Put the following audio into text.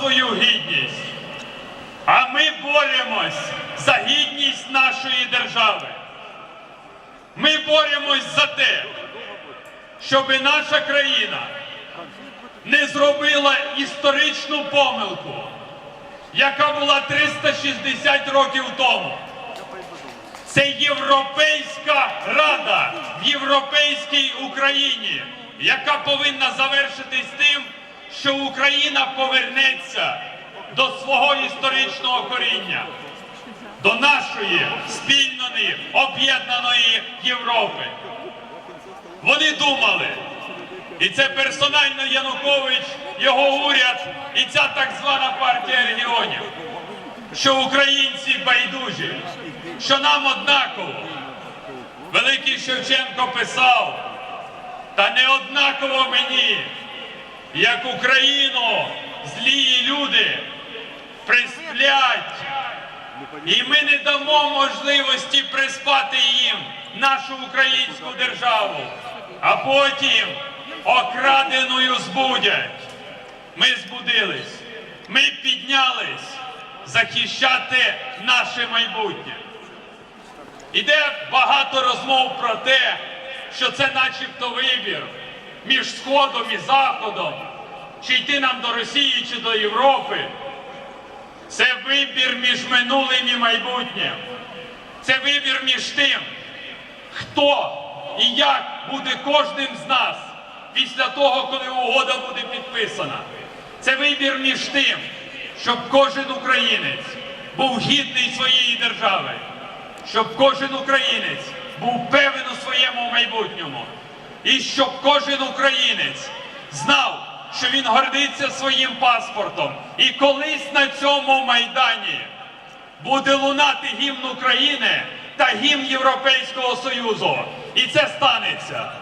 свою гідність. А ми боремось за гідність нашої держави. Ми боремось за те, щоб наша країна не зробила історичну помилку, яка була 360 років тому. Це Європейська Рада в Європейській Україні, яка повинна завершитись тим, що Україна повернеться до свого історичного коріння, до нашої спільної об'єднаної Європи. Вони думали, і це персонально Янукович, його уряд і ця так звана партія регіонів, що українці байдужі, що нам однаково. Великий Шевченко писав, та не однаково мені, як Україну злії люди присплять, і ми не дамо можливості приспати їм нашу українську державу, а потім окраденою збудять. Ми збудились, ми піднялись захищати наше майбутнє. Іде багато розмов про те, що це начебто вибір між Сходом і Заходом, чи йти нам до Росії, чи до Європи. Це вибір між минулим і майбутнім. Це вибір між тим, хто і як буде кожним з нас після того, коли угода буде підписана. Це вибір між тим, щоб кожен українець був гідний своєї держави, щоб кожен українець був певен у своєму майбутньому, і щоб кожен українець знав, що він гордиться своїм паспортом. І колись на цьому майдані буде лунати гімн України та гімн Європейського Союзу. І це станеться.